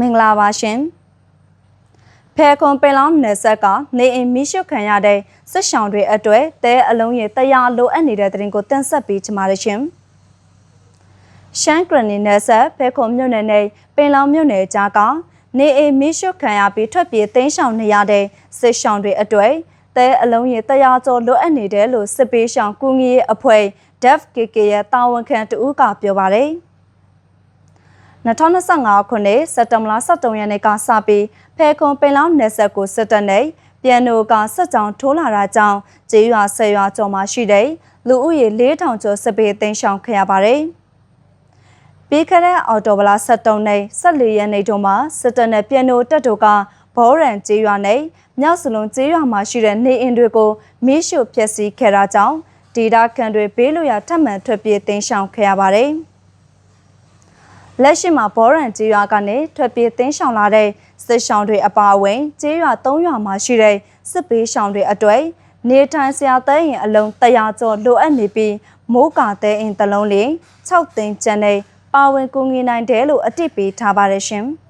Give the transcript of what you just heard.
မင်္ဂလာပါရှင်ဖဲခွန်ပင်လောင်းနယ်ဆက်ကနေအိမ်မိရှုခံရတဲ့စစ်ဆောင်တွေအတွေ့တဲအလုံးရဲ့တရားလိုအပ်နေတဲ့တဲ့ရင်ကိုတင်ဆက်ပေးချင်ပါတယ်ရှင်ရှမ်းဂရနီနယ်ဆက်ဖဲခွန်မြို့နယ်နဲ့ပင်လောင်းမြို့နယ်ကြားကနေအိမ်မိရှုခံရပြီးထွက်ပြေးသိမ်းဆောင်နေရတဲ့စစ်ဆောင်တွေအတွေ့တဲအလုံးရဲ့တရားကျော်လိုအပ်နေတယ်လို့စစ်ပေးဆောင်ကူငီရဲ့အဖွဲ့ DFKK ရဲ့တာဝန်ခံတဦးကပြောပါတယ် 2025ခုနှစ်စက်တဘာလ23ရက်နေ့ကစပြီးဖဲခွန်ပင်လောင်းနယ်ဆက်ကိုစစ်တပ်နဲ့ပြန်နိုကစစ်ကြောင်ထိုးလာတာကြောင့်ကျေးရွာဆယ်ရွာကျော်မှာရှိတဲ့လူဦးရေ4000ကျော်စစ်ပေးသိမ်းရှောင်ခဲ့ရပါတယ်။ပြီးခဲ့တဲ့အော်တိုဘလာ73နဲ့14ရက်နေ့တုန်းမှာစစ်တပ်နဲ့ပြန်နိုတပ်တို့ကဘောရန်ကျေးရွာနဲ့မြောက်စလုံးကျေးရွာမှာရှိတဲ့နေအိမ်တွေကိုမီးရှို့ဖျက်ဆီးခဲ့တာကြောင့်ဒေတာခံတွေဘေးလွရာထပ်မံထွက်ပြေးသိမ်းရှောင်ခဲ့ရပါတယ်။ လက်ရှိမှာဘောရန်ကျေးရွာကနေထွက်ပြေးသိမ်းရှောင်လာတဲ့စစ်ရှောင်တွေအပါအဝင်ကျေးရွာ၃ရွာမှာရှိတဲ့စစ်ပေးရှောင်တွေအတွေ့နေထိုင်ဆရာတဲရင်အလုံး100ကျော်လိုအပ်နေပြီးမိုးကာတဲအင်တလုံးလေး6သိန်းကျန်နေပါဝင်ကူညီနိုင်တယ်လို့အတိပေးထားပါတယ်ရှင်။